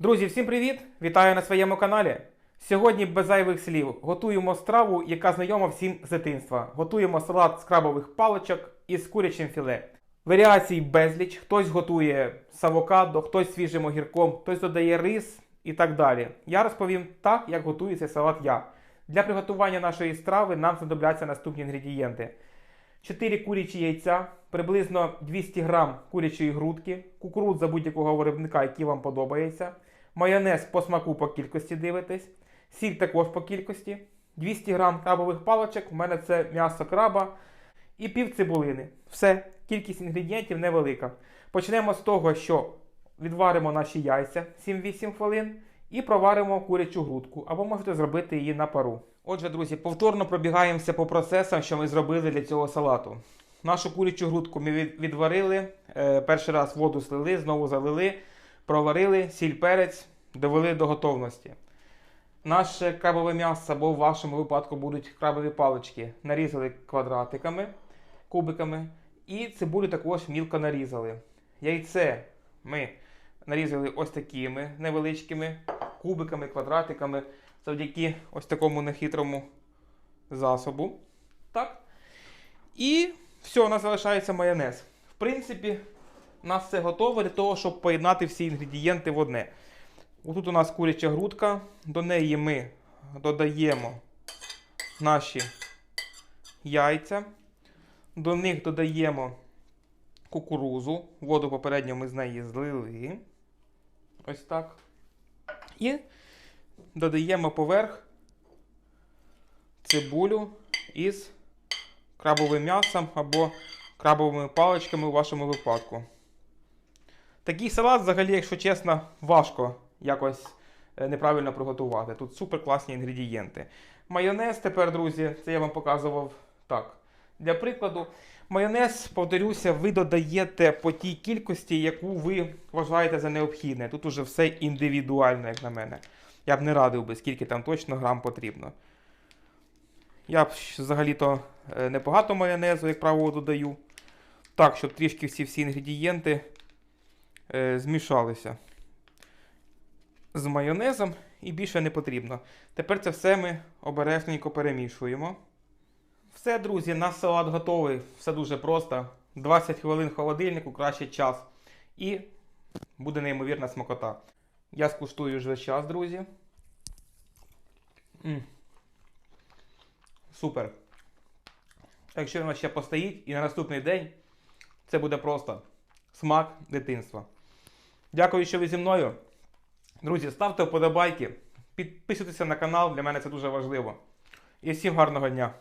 Друзі, всім привіт! Вітаю на своєму каналі. Сьогодні без зайвих слів готуємо страву, яка знайома всім з дитинства. Готуємо салат з крабових паличок із курячим філе. Варіацій безліч. Хтось готує з авокадо, хтось свіжим огірком, хтось додає рис і так далі. Я розповім так, як цей салат я. Для приготування нашої страви нам знадобляться наступні інгредієнти. 4 курячі яйця, приблизно 200 грам курячої грудки, кукурудза будь-якого виробника, який вам подобається, майонез по смаку по кількості дивитесь, сіль також по кількості, 200 грам крабових паличок, у мене це м'ясо краба і пів цибулини. Все, кількість інгредієнтів невелика. Почнемо з того, що відваримо наші яйця 7-8 хвилин і проваримо курячу грудку, або можете зробити її на пару. Отже, друзі, повторно пробігаємося по процесам, що ми зробили для цього салату. Нашу курячу грудку ми відварили, е, перший раз воду слили, знову залили, проварили, сіль перець, довели до готовності. Наше крабове м'ясо, або в вашому випадку будуть крабові палички, нарізали квадратиками, кубиками, і цибулю також мілко нарізали. Яйце ми нарізали ось такими невеличкими кубиками, квадратиками, завдяки ось такому нехитрому засобу. Так. І все, у нас залишається майонез. В принципі, у нас все готово для того, щоб поєднати всі інгредієнти в одне. Отут у нас куряча грудка, до неї ми додаємо наші яйця, до них додаємо кукурузу, воду попередньо ми з неї злили. Ось так. І додаємо поверх цибулю із крабовим м'ясом або крабовими паличками у вашому випадку. Такий салат, взагалі, якщо чесно, важко якось е, неправильно приготувати. Тут супер класні інгредієнти. Майонез тепер, друзі, це я вам показував так. Для прикладу, майонез, повторюся, ви додаєте по тій кількості, яку ви вважаєте за необхідне. Тут уже все індивідуально, як на мене. Я б не радив би, скільки там точно грам потрібно. Я б взагалі-то е, небагато майонезу, як правило, додаю. Так, щоб трішки всі всі інгредієнти е, змішалися з майонезом і більше не потрібно. Тепер це все ми обережненько перемішуємо. Все, друзі, наш салат готовий. Все дуже просто. 20 хвилин холодильнику, краще час. І буде неймовірна смакота. Я скуштую вже час, друзі. м Супер. Якщо воно ще постоїть і на наступний день це буде просто смак дитинства. Дякую, що ви зі мною. Друзі, ставте вподобайки, підписуйтеся на канал, для мене це дуже важливо. І всім гарного дня!